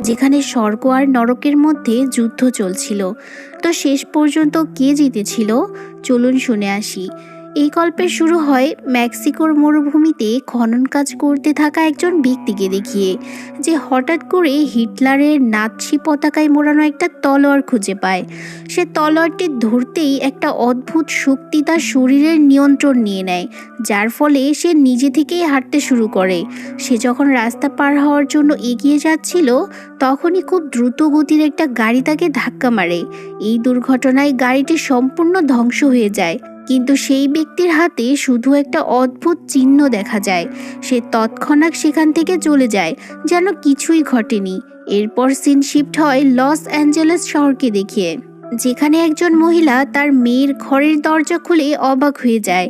যেখানে স্বর্গ আর নরকের মধ্যে যুদ্ধ চলছিল। তো শেষ পর্যন্ত কে জিতেছিল? চলুন শুনে আসি। এই গল্পের শুরু হয় মেক্সিকোর মরুভূমিতে খনন কাজ করতে থাকা একজন ব্যক্তিকে দেখিয়ে, যে হঠাৎ করে হিটলারের নাৎসি পতাকায় মোড়ানো একটা তলোয়ার খুঁজে পায়। সে তলোয়ারটি ধরতেই একটা অদ্ভুত শক্তি তার শরীরের নিয়ন্ত্রণ নিয়ে নেয়, যার ফলে সে নিজে থেকেই হাঁটতে শুরু করে। সে যখন রাস্তা পার হওয়ার জন্য এগিয়ে যাচ্ছিল, তখনই খুব দ্রুত গতির একটা গাড়ি তাকে ধাক্কা মারে। এই দুর্ঘটনায় গাড়িটি সম্পূর্ণ ধ্বংস হয়ে যায়। কিন্তু সেই ব্যক্তির হাতে শুধু একটা অদ্ভুত চিহ্ন দেখা যায়। সে তৎক্ষণাৎ সেখান থেকে চলে যায়, যেন কিছুই ঘটেনি। এরপর সিন শিফট হয় লস অ্যাঞ্জেলেস শহরকে দেখিয়ে, যেখানে একজন মহিলা তার মেয়ের ঘরের দরজা খুলে অবাক হয়ে যায়।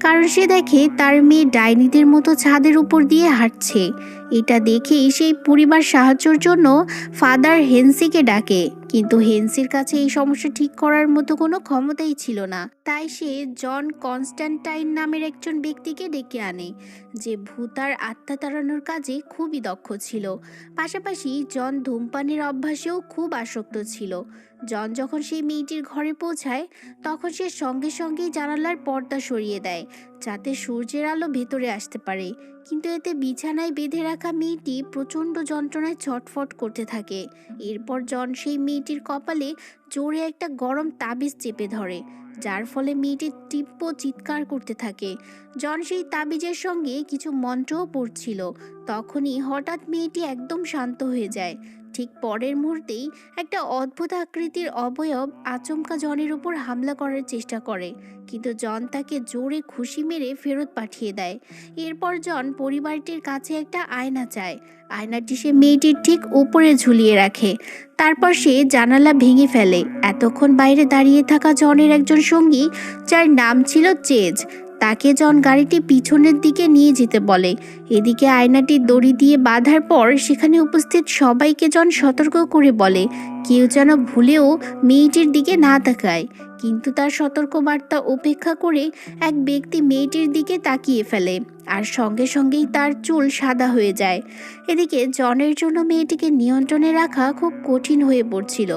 কারণ সে দেখে তার মেয়ে ডাইনিদের মতো ছাদের উপর দিয়ে হাঁটছে। এটা দেখেই সেই পরিবার সাহায্যের জন্য ফাদার হেন্সিকে ডাকে। কিন্তু হেন্সির কাছে এই সমস্যা ঠিক করার মতো কোনো ক্ষমতাই ছিল না। তাই সে জন কনস্ট্যান্টাইন নামের একজন ব্যক্তিকে ডেকে আনে, যে ভূতার আত্মা তাড়ানোর কাজে খুবই দক্ষ ছিল। পাশাপাশি জন ধূমপানের অভ্যাসেও খুব আসক্ত ছিল। জন যখন সেই মেয়েটির ঘরে পৌঁছায়, তখন সে সঙ্গে সঙ্গেই জানালার পর্দা সরিয়ে দেয়, যাতে সূর্যের আলো ভেতরে আসতে পারে। কিন্তু এতে বিছানায় বেঁধে রাখা মেয়েটি প্রচণ্ড যন্ত্রণায় ছটফট করতে থাকে। এরপর জন সেই মেয়েটির কপালে জোরে একটা গরম তাবিজ চেপে ধরে, যার ফলে মেয়েটি তীব্র চিৎকার করতে থাকে। জন সেই তাবিজের সঙ্গে কিছু মন্ত্রও পড়ছিল। তখনই হঠাৎ মেয়েটি একদম শান্ত হয়ে যায়। ঠিক পরের মুহূর্তেই একটা অদ্ভুত আকৃতির অবয়ব আচমকা জনের উপর হামলা করার চেষ্টা করে। কিন্তু জন তাকে জোরে খুশি মেরে ফেরত পাঠিয়ে দেয়। এরপর জন পরিবারটির কাছে একটা আয়না চায়। আয়নাটি সে মেয়েটির ঠিক উপরে ঝুলিয়ে রাখে। তারপর সে জানালা ভেঙে ফেলে। এতক্ষণ বাইরে দাঁড়িয়ে থাকা জনের একজন সঙ্গী, যার নাম ছিল চেজ তাকে জন গাড়িটি পিছনের দিকে নিয়ে যেতে বলে। এদিকে আয়নাটি দড়ি দিয়ে বাঁধার পর সেখানে উপস্থিত সবাইকে জন সতর্ক করে বলে, কেউ যেন ভুলেও মেয়েটির দিকে না তাকায়। কিন্তু তার সতর্কবার্তা উপেক্ষা করে এক ব্যক্তি মেয়েটির দিকে তাকিয়ে ফেলে। আর সঙ্গে সঙ্গেই তার চুল সাদা হয়ে যায়। এদিকে জনের জন্য মেয়েটিকে নিয়ন্ত্রণে রাখা খুব কঠিন হয়ে পড়ছিল।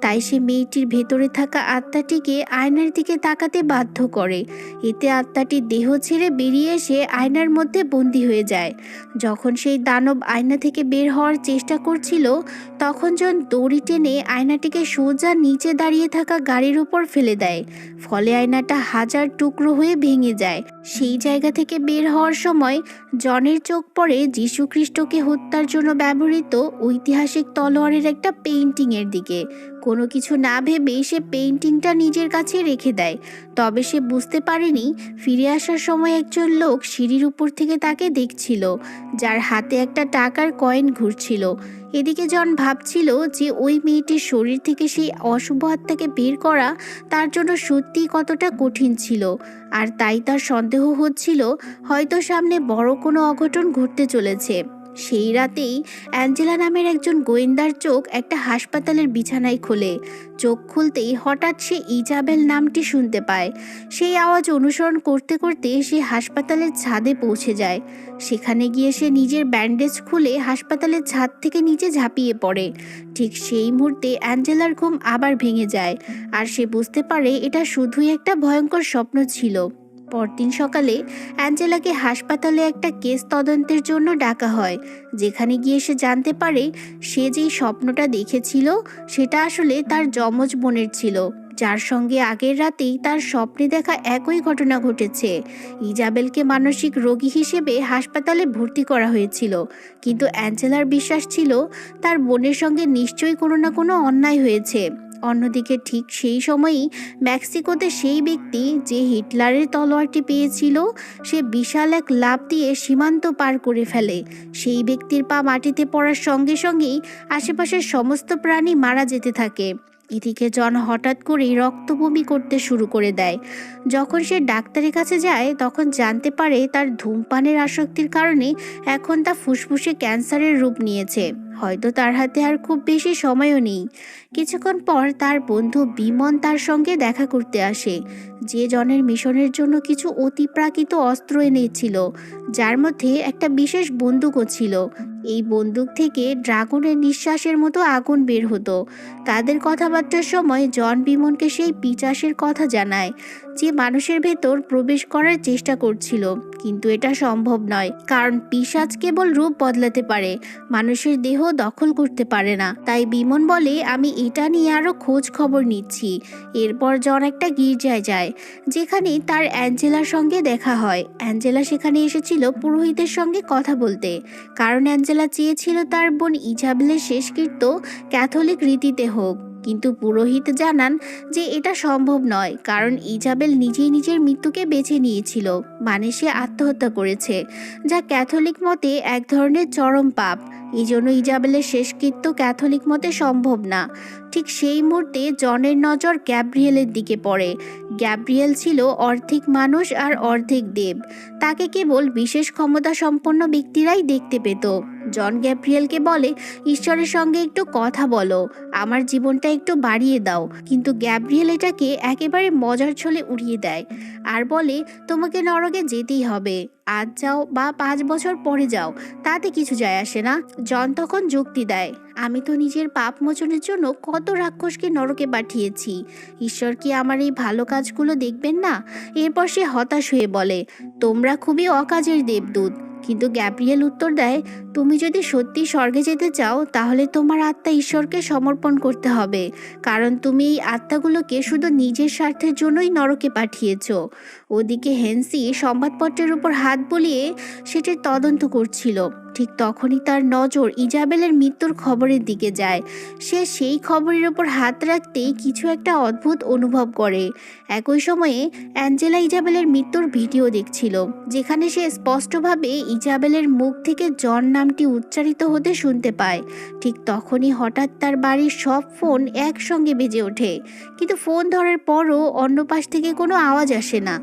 তাই সে মেয়েটির ভেতরে থাকা আত্মাটিকে আয়নার দিকে তাকাতে বাধ্য করে। এতে আত্মাটি দেহ ছেড়ে বেরিয়ে এসে আয়নার মধ্যে বন্দি হয়ে যায়। যখন সেই দানব আয়না থেকে বের হওয়ার চেষ্টা করছিল, তখন জন দড়ি টেনে আয়নাটিকে সোজা নিচে দাঁড়িয়ে থাকা গাড়ির উপর ফেলে দেয়। ফলে আয়নাটা হাজার টুকরো হয়ে ভেঙে যায়। সেই জায়গা থেকে বের হওয়ার সময় জনের চোখ পড়ে যীশু খ্রিস্টকে হত্যার জন্য ব্যবহৃত ঐতিহাসিক তলোয়ারের একটা পেইন্টিংয়ের দিকে। কোনো কিছু না ভেবেই সে পেইন্টিংটা নিজের কাছে রেখে দেয়। তবে সে বুঝতে পারেনি ফিরে আসার সময় একজন লোক সিঁড়ির উপর থেকে তাকে দেখছিল, যার হাতে একটা টাকার কয়েন ঘুরছিল। এদিকে জন ভাবছিল যে ওই মেয়েটির শরীর থেকে সেই অশুভ আত্মাকে বের করা তার জন্য সত্যিই কতটা কঠিন ছিল। আর তাই তার সন্দেহ হচ্ছিল, হয়তো সামনে বড় কোনো অঘটন ঘটতে চলেছে। সেই রাতেই অ্যাঞ্জেলা নামের একজন গোয়েন্দার চোখ একটা হাসপাতালের বিছানায় খোলে। চোখ খুলতেই হঠাৎ সে ইজাবেল নামটি শুনতে পায়। সেই আওয়াজ অনুসরণ করতে করতে সে হাসপাতালের ছাদে পৌঁছে যায়। সেখানে গিয়ে সে নিজের ব্যান্ডেজ খুলে হাসপাতালের ছাদ থেকে নিচে ঝাঁপিয়ে পড়ে। ঠিক সেই মুহূর্তে অ্যাঞ্জেলার ঘুম আবার ভেঙে যায়। আর সে বুঝতে পারে এটা শুধুই একটা ভয়ঙ্কর স্বপ্ন ছিল। পরদিন সকালে অ্যাঞ্জেলাকে হাসপাতালে একটা কেস তদন্তের জন্য ডাকা হয়। যেখানে গিয়ে সে জানতে পারে, সে যেই স্বপ্নটা দেখেছিল, সেটা আসলে তার যমজ বোনের ছিল। যার সঙ্গে আগের রাতেই তার স্বপ্নে দেখা একই ঘটনা ঘটেছে। ইজাবেলকে মানসিক রোগী হিসেবে হাসপাতালে ভর্তি করা হয়েছিল। কিন্তু অ্যাঞ্জেলার বিশ্বাস ছিল, তার বোনের সঙ্গে নিশ্চয়ই কোনো না কোনো অন্যায় হয়েছে। অন্যদিকে ঠিক সেই সময়ই মেক্সিকোতে সেই ব্যক্তি যে হিটলারের তলোয়ারটি পেয়েছিল, সে বিশাল এক লাভ দিয়ে সীমান্ত পার করে ফেলে। সেই ব্যক্তির পা মাটিতে পড়ার সঙ্গে সঙ্গেই আশেপাশের সমস্ত প্রাণী মারা যেতে থাকে। এদিকে জন হঠাৎ করেই রক্তবমি করতে শুরু করে দেয়। যখন সে ডাক্তারের কাছে যায়, তখন জানতে পারে তার ধূমপানের আসক্তির কারণে এখন তা ফুসফুসে ক্যান্সারের রূপ নিয়েছে। হয়তো তার হাতে আর খুব বেশি সময়ও নেই। কিছুক্ষণ পর তার বন্ধু বিমন তার সঙ্গে দেখা করতে আসে। যে জনের মিশনের জন্য কিছু অতিপ্রাকৃত অস্ত্র এনেছিল, যার মধ্যে একটা বিশেষ বন্দুকও ছিল। এই বন্দুক থেকে ড্রাগনের নিঃশ্বাসের মতো আগুন বের হতো। তাদের কথাবার্তার সময় জন বিমনকে সেই পিচাসের কথা জানায়, যে মানুষের ভেতর প্রবেশ করার চেষ্টা করছিল। কিন্তু এটা সম্ভব নয়, কারণ পিসাজ কেবল রূপ বদলাতে পারে, মানুষের দেহ দখল করতে পারে না। তাই বিমন বলে, আমি এটা নিয়ে আরও খোঁজ খবর নিচ্ছি। এরপর জন একটা গির্জায় যায়, যেখানে তার অ্যাঞ্জেলার সঙ্গে দেখা হয়। অ্যাঞ্জেলা সেখানে এসেছিল পুরোহিতের সঙ্গে কথা বলতে, কারণ অ্যাঞ্জেলা চেয়েছিল তার বোন ইজাবেলের শেষকৃত্য ক্যাথলিক রীতিতে হোক। কিন্তু পুরোহিত জানান যে এটা সম্ভব নয়, কারণ ইজাবেল নিজেই নিজের মৃত্যুকে বেছে নিয়েছিল মানে সে আত্মহত্যা করেছে, যা ক্যাথলিক মতে এক ধরনের চরম পাপ। এই জন্য ইজাবেলের শেষকৃত্য ক্যাথলিক মতে সম্ভব না। ঠিক সেই মুহূর্তে জনের নজর গ্যাব্রিয়েলের দিকে পড়ে। গ্যাব্রিয়েল ছিল অর্ধেক মানুষ আর অর্ধেক দেব। তাকে কেবল বিশেষ ক্ষমতা সম্পন্ন ব্যক্তিরাই দেখতে পেত। জন গ্যাব্রিয়েলকে বলে, ঈশ্বরের সঙ্গে একটু কথা বলো, আমার জীবনটা একটু বাড়িয়ে দাও। কিন্তু গ্যাব্রিয়েল এটাকে একেবারে মজার ছলে উড়িয়ে দেয় আর বলে, তোমাকে নরকে যেতেই হবে। আজ যাও বা পাঁচ বছর পরে যাও, তাতে কিছু যায় আসে না। জন তখন যুক্তি দেয়, আমি তো নিজের পাপ মোচনের জন্য কত রাক্ষসকে নরকে পাঠিয়েছি। ঈশ্বর কি আমার এই ভালো কাজগুলো দেখবেন না? এরপর সে হতাশ হয়ে বলে, তোমরা খুবই অকাজের দেবদূত। কিন্তু গ্যাব্রিয়েল উত্তর দেয়, তুমি যদি সত্যি স্বর্গে যেতে চাও, তাহলে তোমার আত্মা ঈশ্বরকে সমর্পণ করতে হবে। কারণ তুমি এই আত্মাগুলোকে শুধু নিজের স্বার্থের জন্যই নরকে পাঠিয়েছ। ওদিকে হেন্সি সংবাদপত্রের উপর হাত বলিয়ে সেটির তদন্ত করছিল। ঠিক তখনই তার নজর ইজাবেলের মৃত্যুর খবরের দিকে যায়। সে সেই খবরের ওপর হাত রাখতেই কিছু একটা অদ্ভুত অনুভব করে। একই সময়ে অ্যাঞ্জেলা ইজাবেলের মৃত্যুর ভিডিও দেখছিল, যেখানে সে স্পষ্টভাবে ইজাবেলের মুখ থেকে জন নামটি উচ্চারিত হতে শুনতে পায়। ঠিক তখনই হঠাৎ তার বাড়ির সব ফোন একসঙ্গে বেজে ওঠে, কিন্তু ফোন ধরার পরও অন্য পাশ থেকে কোনো আওয়াজ আসে না।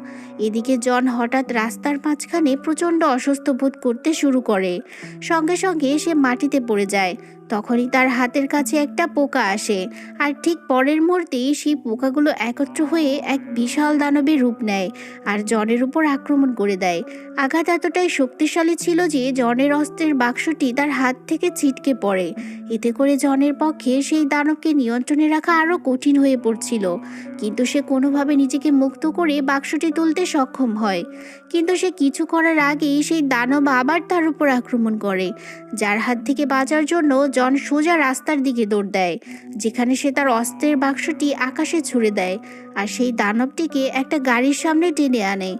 এদিকে জন হঠাৎ রাস্তার মাঝখানে প্রচণ্ড অসুস্থ বোধ করতে শুরু করে। সঙ্গে সঙ্গে সে মাটিতে পড়ে যায়। তখনই তার হাতের কাছে একটা পোকা আসে, আর ঠিক পরের মুহূর্তেই সেই পোকাগুলো একত্র হয়ে এক বিশাল দানবের রূপ নেয় আর জনের উপর আক্রমণ করে দেয়। আঘাত এতটাই শক্তিশালী ছিল যে জনের অস্ত্রের বাক্সটি তার হাত থেকে ছিটকে পড়ে। এতে করে জনের পক্ষে সেই দানবকে নিয়ন্ত্রণে রাখা আরও কঠিন হয়ে পড়ছিল। কিন্তু সে কোনোভাবে নিজেকে মুক্ত করে বাক্সটি তুলতে সক্ষম হয়। কিন্তু সে কিছু করার আগেই সেই দানব আবার তার উপর আক্রমণ করে, যার হাত থেকে বাঁচার জন্য জন সোজা রাস্তার দিকে দৌড় দেয়, যেখানে সে তার অস্ত্রের বাক্সটি আকাশে ছুড়ে দেয় আর সেই দানবটিকে একটা গাড়ির সামনে টেনে আনে।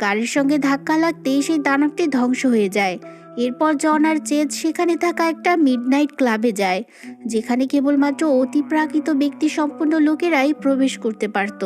গাড়ির সঙ্গে ধাক্কা লাগতেই সেই দানবটি ধ্বংস হয়ে যায়। এরপর জন আর চেদ সেখানে থাকা একটা মিডনাইট ক্লাবে যায়, যেখানে কেবলমাত্র অতিপ্রাকৃত ব্যক্তি সম্পন্ন লোকেরাই প্রবেশ করতে পারত।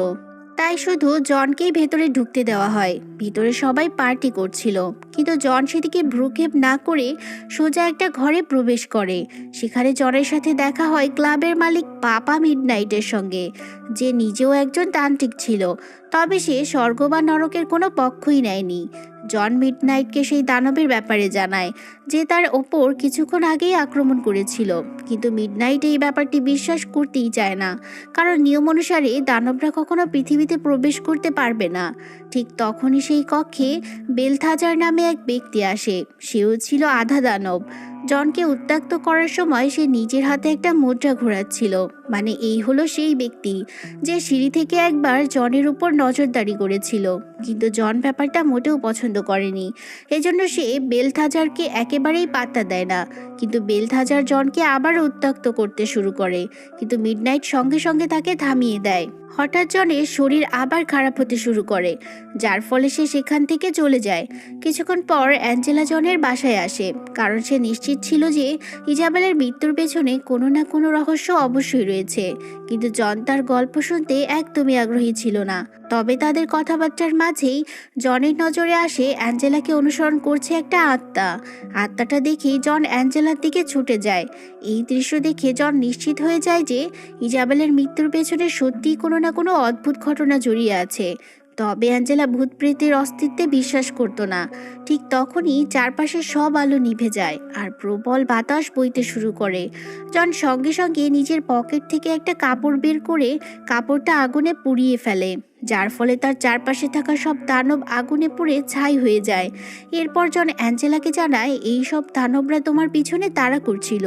তাই শুধু জনকেই ভেতরে ঢুকতে দেওয়া হয়। ভিতরে সবাই পার্টি করছিল। কিন্তু জন সেদিকে ভ্রুক্ষেপ না করে সোজা একটা ঘরে প্রবেশ করে। সেখানে জনের সাথে দেখা হয় ক্লাবের মালিক পাপা মিডনাইটের সঙ্গে। যে নিজেও একজন তান্ত্রিক ছিল। তবে সে স্বর্গ বা নরকের কোনো পক্ষই নেয়নি। জন মিডনাইটকে সেই দানবের ব্যাপারে জানায়, যে তার ওপর কিছুক্ষণ আগেই আক্রমণ করেছিল। কিন্তু মিডনাইট এই ব্যাপারটি বিশ্বাস করতেই চায় না, কারণ নিয়ম অনুসারে দানবরা কখনো পৃথিবীতে প্রবেশ করতে পারবে না। ঠিক তখনই সেই কক্ষে বেলথাজার নামে এক ব্যক্তি আসে। সেও ছিল আধা দানব। জনকে উত্ত্যক্ত করার সময় সে নিজের হাতে একটা মুদ্রা ঘোরাচ্ছিল। মানে এই হলো সেই ব্যক্তি, যে সিঁড়ি থেকে একবার জনের উপর নজরদারি করেছিল। কিন্তু জন ব্যাপারটা মোটেও পছন্দ করেনি। এজন্য সে বেলথাজারকে একেবারেই পাত্তা দেয় না। কিন্তু বেলথাজার জনকে আবার উত্ত্যক্ত করতে শুরু করে। কিন্তু মিডনাইট সঙ্গে সঙ্গে তাকে থামিয়ে দেয়। হঠাৎ জনের শরীর আবার খারাপ হতে শুরু করে, যার ফলে সে সেখান থেকে চলে যায়। কিছুক্ষণ পর অ্যাঞ্জেলা জনের বাসায় আসে, কারণ সে নিশ্চিত ছিল যে ইজাবেলের মৃত্যুর পেছনে কোনো না কোনো রহস্য অবশ্যই রয়েছে। কিন্তু জন তার গল্প শুনতে একদমই আগ্রহী ছিল না। তবে তাদের কথাবার্তার মাঝেই জনের নজরে আসে অ্যাঞ্জেলাকে অনুসরণ করছে একটা আত্মা। আত্মাটা দেখেই জন অ্যাঞ্জেলার দিকে ছুটে যায়। এই দৃশ্য দেখে জন নিশ্চিত হয়ে যায় যে ইজাবেলের মৃত্যুর পেছনে সত্যিই কোনো না কোনো অদ্ভুত ঘটনা জড়িয়ে আছে। তবে অ্যাঞ্জেলা ভূত প্রেতের অস্তিত্বে বিশ্বাস করতো না। ঠিক তখনই চারপাশে সব আলো নিভে যায় আর প্রবল বাতাস বইতে শুরু করে। জন সঙ্গে সঙ্গে নিজের পকেট থেকে একটা কাপড় বের করে কাপড়টা আগুনে পুড়িয়ে ফেলে, যার ফলে তার চারপাশে থাকা সব দানব আগুনে পুড়ে ছাই হয়ে যায়। এরপর জন অ্যাঞ্জেলাকে জানায়, এই সব দানবরা তোমার পিছনে তাড়া করছিল।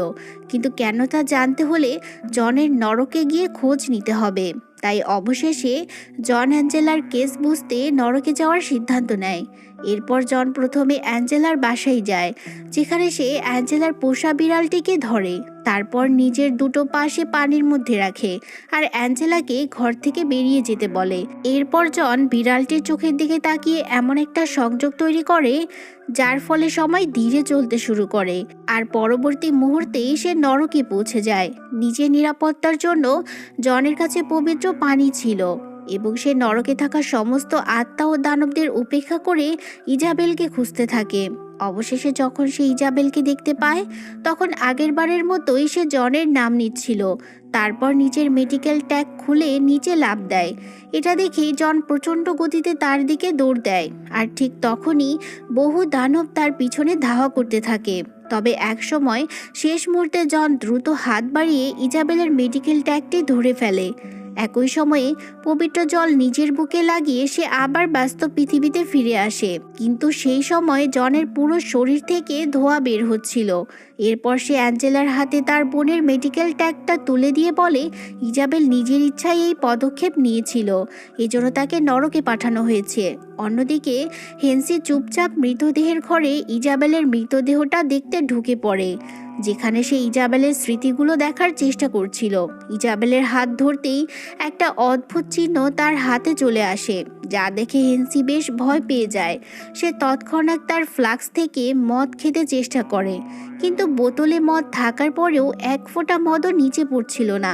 কিন্তু কেন তা জানতে হলে জনের নরকে গিয়ে খোঁজ নিতে হবে। তাই অবশেষে জন অ্যাঞ্জেলার কেস বুঝতে নরকে যাওয়ার সিদ্ধান্ত নেয়। এরপর জন প্রথমে অ্যাঞ্জেলার বাসায় যায়, যেখানে সে অ্যাঞ্জেলার পোষা বিড়ালটিকে ধরে। তারপর নিজের দুটো পাশে পানির মধ্যে রাখে আর অ্যাঞ্জেলাকে ঘর থেকে বেরিয়ে যেতে বলে। এরপর জন বিড়ালটির চোখের দিকে তাকিয়ে এমন একটা সংযোগ তৈরি করে, যার ফলে সময় ধীরে চলতে শুরু করে। আর পরবর্তী মুহূর্তেই সে নরকে পৌঁছে যায়। নিজের নিরাপত্তার জন্য জনের কাছে পবিত্র পানি ছিল। এবং সে নরকে থাকা সমস্ত আত্মা ও দানবদের উপেক্ষা করে ইজাবেলকে খুঁজতে থাকে। অবশেষে যখন সে ইজাবেলকে দেখতে পায়, তখন আগের বারের মতোই সে জনের নাম নিচ্ছিল। তারপর নিজের মেডিকেল ট্যাগ খুলে নিচে লাভ দেয়। এটা দেখেই জন প্রচণ্ড গতিতে তার দিকে দৌড় দেয়। আর ঠিক তখনই বহু দানব তার পিছনে ধাওয়া করতে থাকে। তবে একসময় শেষ মুহূর্তে জন দ্রুত হাত বাড়িয়ে ইজাবেলের মেডিকেল ট্যাগটি ধরে ফেলে। একই সময়ে পবিত্র জল নিজের বুকে লাগিয়ে সে আবার বাস্তব পৃথিবীতে ফিরে আসে। কিন্তু সেই সময় জনের পুরো শরীর থেকে ধোয়া বের হচ্ছিল। এরপর সে অ্যাঞ্জেলার হাতে তার বোনের মেডিকেল ট্যাগটা তুলে দিয়ে বলে, ইজাবেল নিজের ইচ্ছায় এই পদক্ষেপ নিয়েছিল। এজন্য তাকে নরকে পাঠানো হয়েছে। অন্যদিকে হেন্সি চুপচাপ মৃতদেহের ঘরে ইজাবেলের মৃতদেহটা দেখতে ঢুকে পড়ে। যেখানে সে ইজাবেলের স্মৃতিগুলো দেখার চেষ্টা করছিল। ইজাবেলের হাত ধরতেই একটা অদ্ভুত চিহ্ন তার হাতে চলে আসে, যা দেখে হেন্সি বেশ ভয় পেয়ে যায়। সে তৎক্ষণাৎ তার ফ্লাক্স থেকে মদ খেতে চেষ্টা করে, কিন্তু বোতলে মদ থাকার পরেও এক ফোঁটা মদও নিচে পড়ছিল না।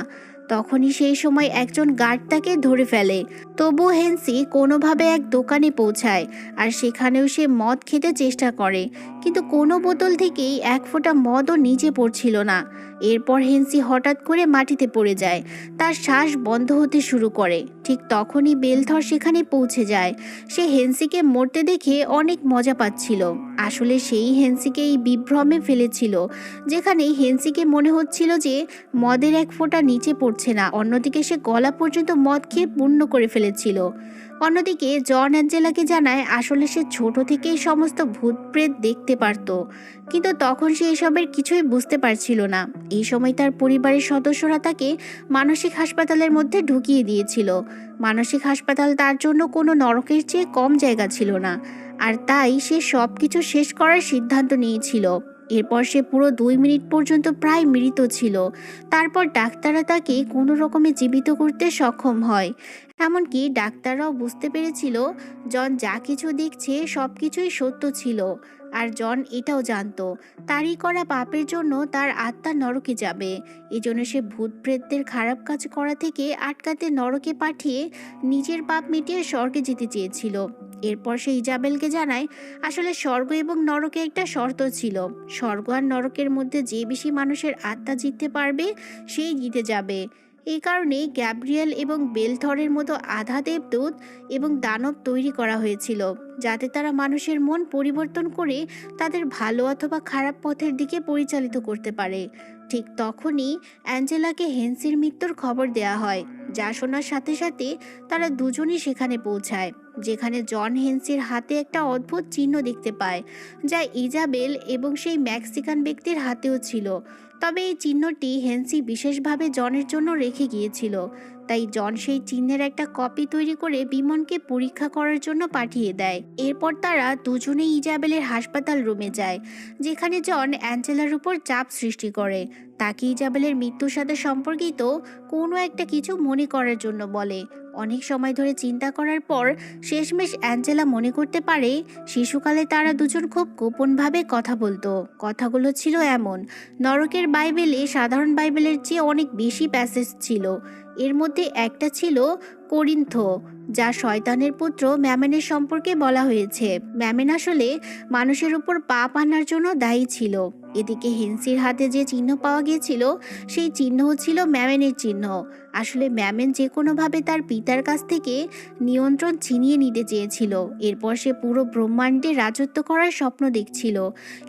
তখনই সেই সময় একজন গার্ড তাকে ধরে ফেলে। তবু হেন্সি কোনোভাবে এক দোকানে পৌঁছায় আর সেখানেও সে মদ খেতে চেষ্টা করে। কিন্তু কোনো বোতল থেকেই এক ফোঁটা মদও নিচে পড়ছিল না। এরপর হেন্সি হঠাৎ করে মাটিতে পড়ে যায়। তার শ্বাস বন্ধ হতে শুরু করে। ঠিক তখনই বেলথর সেখানে পৌঁছে যায়। সে হেন্সিকে মরতে দেখে অনেক মজা পাচ্ছিল। আসলে সেই হেন্সিকে এই বিভ্রমে ফেলেছিল যেখানে হেন্সিকে মনে হচ্ছিল যে মদের এক ফোঁটা নিচে পড়ছে না, অন্যদিকে সে গলা পর্যন্ত মদ খেয়ে পূর্ণ করে ফেলেছিল। অন্যদিকে, জন অ্যাঞ্জেলাকে জানায়, আসলে সে ছোট থেকেই সমস্ত ভূত প্রেত দেখতে পারত। কিন্তু তখন সে এসবের কিছুই বুঝতে পারছিল না। এই সময় তার পরিবারের সদস্যরা তাকে মানসিক হাসপাতালের মধ্যে ঢুকিয়ে দিয়েছিল। মানসিক হাসপাতাল তার জন্য কোনো নরকের চেয়ে কম জায়গা ছিল না। আর তাই সে সব কিছু শেষ করার সিদ্ধান্ত নিয়েছিল। এরপর সে পুরো দুই মিনিট পর্যন্ত প্রায় মৃত ছিল। তারপর ডাক্তাররা তাকে কোনো রকমে জীবিত করতে সক্ষম হয়। এমনকি ডাক্তাররাও বুঝতে পেরেছিল, জন যা কিছু দেখছে সব কিছুই সত্য ছিল। আর জন এটাও জানতো, তারই করা পাপের জন্য তার আত্মা নরকে যাবে। এজন্য সে ভূত প্রেতদের খারাপ কাজ করা থেকে আটকাতে নরকে পাঠিয়ে নিজের পাপ মিটিয়ে স্বর্গে যেতে চেয়েছিল। এরপর সে ইজাবেলকে জানায়, আসলে স্বর্গ এবং নরকে একটা শর্ত ছিল। স্বর্গ আর নরকের মধ্যে যে বেশি মানুষের আত্মা জিততে পারবে, সেই জিতে যাবে। এই কারণে গ্যাব্রিয়েল এবং বেলথরের মতো আধা দেবদূত এবং দানব তৈরি করা হয়েছিল, যাতে তারা মানুষের মন পরিবর্তন করে তাদের ভালো অথবা খারাপ পথের দিকে পরিচালিত করতে পারে। ঠিক তখনই অ্যাঞ্জেলাকে হেন্সির মৃত্যুর খবর দেয়া হয়। যা শোনার সাথে সাথে তারা দুজনই সেখানে পৌঁছায়, যেখানে জন হেন্সির হাতে একটা অদ্ভুত চিহ্ন দেখতে পায়, যা ইজাবেল এবং সেই ম্যাক্সিকান ব্যক্তির হাতেও ছিল। তবে এই চিহ্নটি হেন্সি বিশেষভাবে জনের জন্য রেখে গিয়েছিল, তাই জন সেই চিহ্নের একটা কপি তৈরি করে বিমনকে পরীক্ষা করার জন্য পাঠিয়ে দেয়। এরপর তারা দুজনেই ইজাবেলের হাসপাতাল রুমে যায়, যেখানে জন অ্যাঞ্জেলার উপর চাপ সৃষ্টি করে। তাকে ইজাবেলের মৃত্যুর সাথে সম্পর্কিত কোনো একটা কিছু মনে করার জন্য বলে। অনেক সময় ধরে চিন্তা করার পর শেষমেশ অ্যাঞ্জেলা মনে করতে পারে শিশুকালে তারা দুজন খুব গোপনভাবে কথা বলতো। কথাগুলো ছিল এমন, নরকের বাইবেলে, সাধারণ বাইবেলের চেয়ে অনেক বেশি প্যাসেজ ছিল। এর মধ্যে একটা ছিল করিন্থ যা শয়তানের পুত্র ম্যামেনের সম্পর্কে বলা হয়েছে। ম্যামেন আসলে মানুষের উপর পাপ আনার জন্য দায়ী ছিল। এদিকে হেন্সির হাতে যে চিহ্ন পাওয়া গিয়েছিল, সেই চিহ্নও ছিল ম্যামেনের চিহ্ন। আসলে ম্যামেন যে কোনোভাবে তার পিতার কাছ থেকে নিয়ন্ত্রণ ছিনিয়ে নিতে চেয়েছিল। এরপর সে পুরো ব্রহ্মাণ্ডে রাজত্ব করার স্বপ্ন দেখছিল।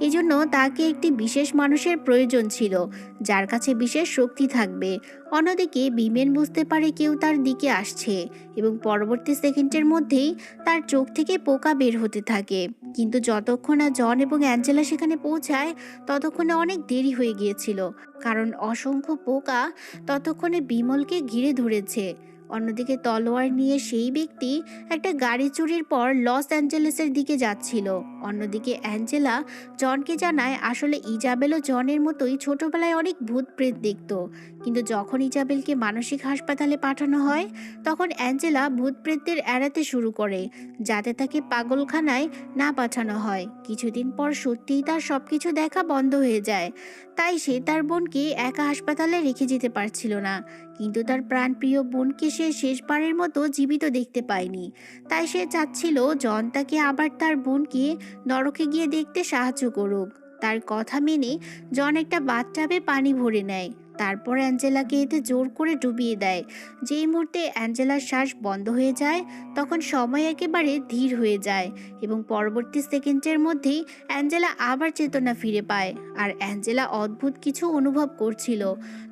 এজন্য তাকে একটি বিশেষ মানুষের প্রয়োজন ছিল, যার কাছে বিশেষ শক্তি থাকবে। অন্যদিকে বিমেন বুঝতে পারে কেউ তার দিকে আসছে এবং পরবর্তী সেকেন্ডের মধ্যেই তার চোখ থেকে পোকা বের হতে থাকে। কিন্তু যতক্ষণ না জন এবং অ্যাঞ্জেলা সেখানে পৌঁছায়, ততক্ষণে অনেক দেরি হয়ে গিয়েছিল। কারণ অসংখ্য পোকা ততক্ষণে বিমলকে ঘিরে ধরেছে। অন্যদিকে তলোয়ার নিয়ে সেই ব্যক্তি একটা গাড়ি চুরির পর লস অ্যাঞ্জেলেসের দিকে যাচ্ছিল। অন্যদিকে অ্যাঞ্জেলা জনকে জানায়, আসলে ইজাবেলও জনের মতোই ছোটবেলায় অনেক ভূত প্রেত দেখত। কিন্তু যখন ইজাবেলকে মানসিক হাসপাতালে পাঠানো হয়, তখন অ্যাঞ্জেলা ভূত প্রেতদের এড়াতে শুরু করে, যাতে তাকে পাগলখানায় না পাঠানো হয়। কিছুদিন পর সত্যিই তার সব কিছু দেখা বন্ধ হয়ে যায়। তাই সে তার বোনকে একা হাসপাতালে রেখে যেতে পারছিল না। কিন্তু তার প্রাণপ্রিয় বোনকে সে শেষবারের মতো জীবিত দেখতে পায়নি। তাই সে চাচ্ছিল জন তাকে আবার তার বোনকে নরকে গিয়ে দেখতে সাহায্য করুক। তার কথা মেনে জন একটা বাথটাবে পানি ভরে নেয়। তারপর অ্যাঞ্জেলাকে এতে জোর করে ডুবিয়ে দেয়। যেই মুহূর্তে অ্যাঞ্জেলার শ্বাস বন্ধ হয়ে যায়, তখন সময় একেবারে ধীর হয়ে যায় এবং পরবর্তী সেকেন্ডের মধ্যেই অ্যাঞ্জেলা আবার চেতনা ফিরে পায় আর অ্যাঞ্জেলা অদ্ভুত কিছু অনুভব করছিল।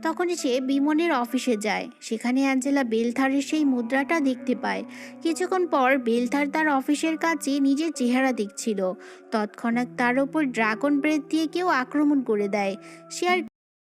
তখন সে বিমনের অফিসে যায়, সেখানে অ্যাঞ্জেলা বেলথারের সেই মুদ্রাটা দেখতে পায়। কিছুক্ষণ পর বেলথার তার অফিসের কাছে নিজের চেহারা দেখছিল। তৎক্ষণাৎ তার ওপর ড্রাগন ব্রেথ দিয়ে কেউ আক্রমণ করে দেয়। সে আর